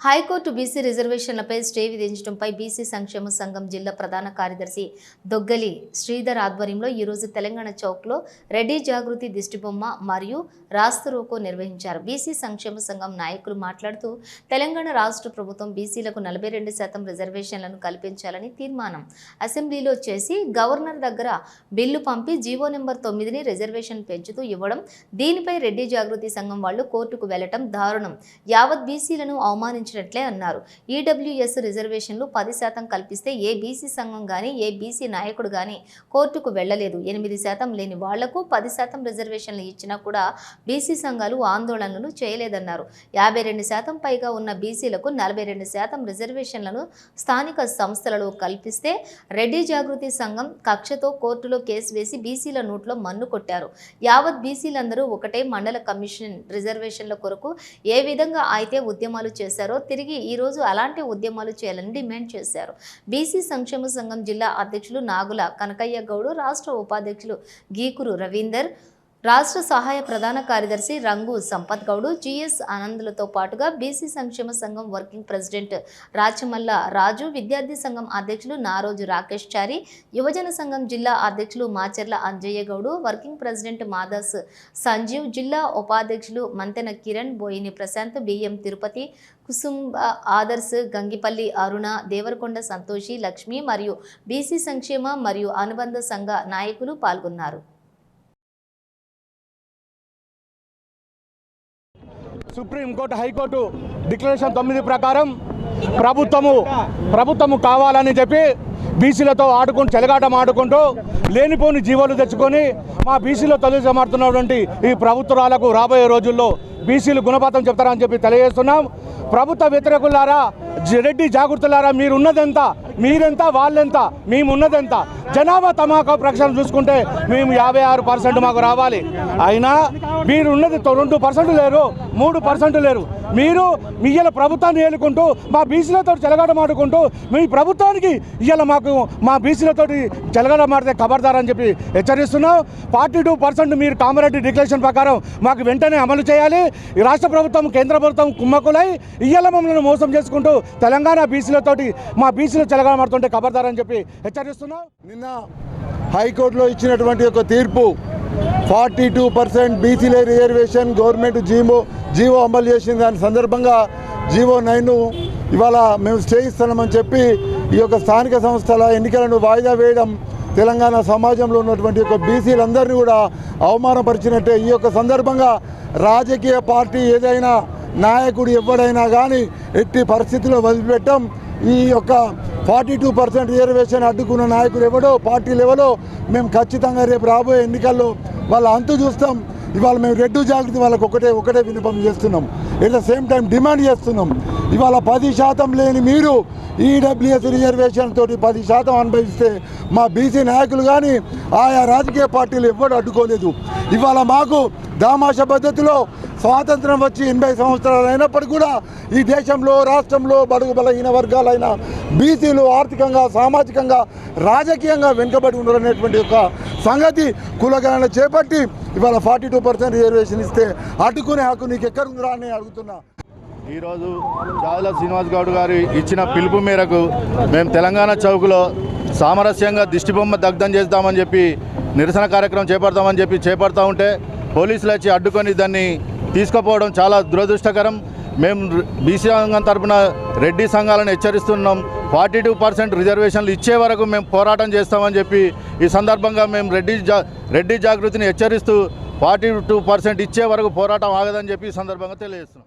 High court BC రిజర్వేషన్లపై stay విధించడంపై BC సంక్షేమ సంఘం జిల్లా ప్రధాన కార్యదర్శి దొగ్గలి శ్రీధర్ ఆధ్వర్యంలో ఈరోజు తెలంగాణ చౌక్లో రెడ్డి జాగృతి దిష్టిబొమ్మ మరియు రాస్తురోకో నిర్వహించారు. బీసీ సంక్షేమ సంఘం నాయకులు మాట్లాడుతూ తెలంగాణ రాష్ట్ర ప్రభుత్వం బీసీలకు నలభై రెండు శాతం రిజర్వేషన్లను కల్పించాలని తీర్మానం అసెంబ్లీలో చేసి గవర్నర్ దగ్గర బిల్లు పంపి జీవో నెంబర్ తొమ్మిదిని రిజర్వేషన్ పెంచుతూ ఇవ్వడం దీనిపై రెడ్డి జాగృతి సంఘం వాళ్ళు కోర్టుకు వెళ్ళటం దారుణం. యావత్ బీసీలను అవమానించినట్లే అన్నారు. ఈడబ్ల్యూఎస్ రిజర్వేషన్లు పది శాతం కల్పిస్తే ఏ బీసీ సంఘం కానీ ఏ బీసీ నాయకుడు కానీ కోర్టుకు వెళ్ళలేదు ఎనిమిది శాతం లేని వాళ్ళకు పది శాతం రిజర్వేషన్లు ఇచ్చినా కూడా బీసీ సంఘాలు ఆందోళనలు చేయలేదన్నారు. యాభై రెండు శాతం పైగా ఉన్న బీసీలకు నలభై రెండు శాతం రిజర్వేషన్లను స్థానిక సంస్థలలో కల్పిస్తే రెడ్డి జాగృతి సంఘం కక్షతో కోర్టులో కేసు వేసి బీసీల నోట్లో మన్ను కొట్టారు. యావత్ బీసీలందరూ ఒకటే మండల కమిషన్ రిజర్వేషన్ల కొరకు ఏ విధంగా అయితే ఉద్యమాలు చేశారో తిరిగి ఈ రోజు అలాంటి ఉద్యమాలు చేయాలని డిమాండ్ చేశారు. బీసీ సంక్షేమ సంఘం జిల్లా అధ్యక్షులు నాగుల కనకయ్య గౌడు రాష్ట్ర ఉపాధ్యక్షులు గీకురు రవీందర్ రాష్ట్ర సహాయ ప్రధాన కార్యదర్శి రంగు సంపత్ గౌడు జిఎస్ ఆనందులతో పాటుగా బీసీ సంక్షేమ సంఘం వర్కింగ్ ప్రెసిడెంట్ రాచమల్ల రాజు విద్యార్థి సంఘం అధ్యక్షులు నారోజు రాకేష్ చారి యువజన సంఘం జిల్లా అధ్యక్షులు మాచెర్ల అంజయ్య గౌడు వర్కింగ్ ప్రెసిడెంట్ మాదాస్ సంజీవ్ జిల్లా ఉపాధ్యక్షులు మంతెన కిరణ్ బోయిని ప్రశాంత్ బిఎం తిరుపతి కుసుంబ ఆదర్శ్ గంగిపల్లి అరుణ దేవరకొండ సంతోషి లక్ష్మి మరియు బీసీ సంక్షేమ మరియు అనుబంధ సంఘ నాయకులు పాల్గొన్నారు. సుప్రీంకోర్టు హైకోర్టు డిక్లరేషన్ తొమ్మిది ప్రకారం ప్రభుత్వము ప్రభుత్వము కావాలని చెప్పి బీసీలతో ఆడుకుంటూ చెలగాటం ఆడుకుంటూ లేనిపోని జీవాలు తెచ్చుకొని మా బీసీలో తొలగించమాడుతున్నటువంటి ఈ ప్రభుత్వాలకు రాబోయే రోజుల్లో బీసీలు గుణపాతం చెప్తారని చెప్పి తెలియజేస్తున్నాం. ప్రభుత్వ వ్యతిరేకులారా రెడ్డి జాగ్రత్తలారా మీరు ఉన్నదెంత మీరెంత వాళ్ళెంత మేము ఉన్నదెంత జనాభా తమాకా ప్రకటన చూసుకుంటే మేము యాభై ఆరు పర్సెంట్ మాకు రావాలి. అయినా మీరు ఉన్నది రెండు పర్సెంట్ లేరు మూడు పర్సెంట్ లేరు. మీరు మీ ఇయ్యాల ప్రభుత్వాన్ని ఏలుకుంటూ మా బీసీలతో చెలగాటమాడుకుంటూ మీ ప్రభుత్వానికి ఇవాళ మాకు మా బీసీలతోటి చెలగాటమాడితే ఖబర్దార్ అని చెప్పి హెచ్చరిస్తున్నాం ఫార్టీ టూ పర్సెంట్ మీరు కామారెడ్డి డిక్లరేషన్ ప్రకారం మాకు వెంటనే అమలు చేయాలి. రాష్ట్ర ప్రభుత్వం కేంద్ర ప్రభుత్వం కుమ్మకులై ఇయ్యాల మమ్మల్ని మోసం చేసుకుంటూ తెలంగాణ బీసీలతోటి మా బీసీలు చెలగాటమాడుతుంటే ఖబర్దార్ అని చెప్పి హెచ్చరిస్తున్నాం నిన్న హైకోర్టులో ఇచ్చినటువంటి ఒక తీర్పు ఫార్టీ టూ పర్సెంట్ బీసీల రిజర్వేషన్ గవర్నమెంట్ జీవో జీవో అమలు చేసింది. దాని సందర్భంగా జీవో నైన్ ఇవాళ మేము స్టే ఇస్తున్నామని చెప్పి ఈ యొక్క స్థానిక సంస్థల ఎన్నికలను వాయిదా వేయడం తెలంగాణ సమాజంలో ఉన్నటువంటి యొక్క బీసీలందరినీ కూడా అవమానపరిచినట్టే. ఈ యొక్క సందర్భంగా రాజకీయ పార్టీ ఏదైనా నాయకుడు ఎవడైనా కానీ ఎట్టి పరిస్థితుల్లో వదిలిపెట్టం. ఈ యొక్క ఫార్టీ టూ పర్సెంట్ రిజర్వేషన్ అడ్డుకున్న నాయకులు ఎవడో పార్టీలు ఎవరో మేము ఖచ్చితంగా రేపు రాబోయే ఎన్నికల్లో వాళ్ళ అంతు చూస్తాం. ఇవాళ మేము రెడ్డు జాగృతి వాళ్ళకి ఒకటే ఒకటే విన్నపం చేస్తున్నాం. At the same time demand చేస్తున్నాం. ఇవాళ పది శాతం లేని మీరు ఈడబ్ల్యూఎస్ రిజర్వేషన్ తోటి పది శాతం అనుభవిస్తే మా బీసీ నాయకులు కానీ ఆయా రాజకీయ పార్టీలు ఎవ్వరు అడ్డుకోలేదు. ఇవాళ మాకు దామాష పద్ధతిలో స్వాతంత్రం వచ్చి ఎనభై సంవత్సరాలు అయినప్పటికీ కూడా ఈ దేశంలో రాష్ట్రంలో బడుగు బలహీన వర్గాలైన బీసీలు ఆర్థికంగా సామాజికంగా రాజకీయంగా వెనుకబడి ఉన్నారనేటువంటి ఒక సంగతి కులగణన చేపట్టి ఇవాళ ఫార్టీ టూ పర్సెంట్ రిజర్వేషన్ ఇస్తే అడ్డుకునే హక్కు నీకు ఎక్కడుందిరా అని అడుగుతున్నా. ఈరోజు చావుల శ్రీనివాస్ గౌడ్ గారు ఇచ్చిన పిలుపు మేరకు మేము తెలంగాణ చౌక్లో సామరస్యంగా దిష్టిబొమ్మ దగ్ధం చేద్దామని చెప్పి నిరసన కార్యక్రమం చేపడతామని చెప్పి చేపడతా ఉంటే పోలీసులు వచ్చి అడ్డుకొని దాన్ని తీసుకుపోవడం చాలా దురదృష్టకరం. మేము బీసీ సంఘం తరఫున రెడ్డి సంఘాలను హెచ్చరిస్తున్నాం. ఫార్టీ టూ పర్సెంట్ రిజర్వేషన్లు ఇచ్చే వరకు మేము పోరాటం చేస్తామని చెప్పి ఈ సందర్భంగా మేము రెడ్డి జా రెడ్డి జాగృతిని హెచ్చరిస్తూ ఫార్టీ టూ పర్సెంట్ ఇచ్చే వరకు పోరాటం ఆగదని చెప్పి ఈ సందర్భంగా తెలియజేస్తున్నాం.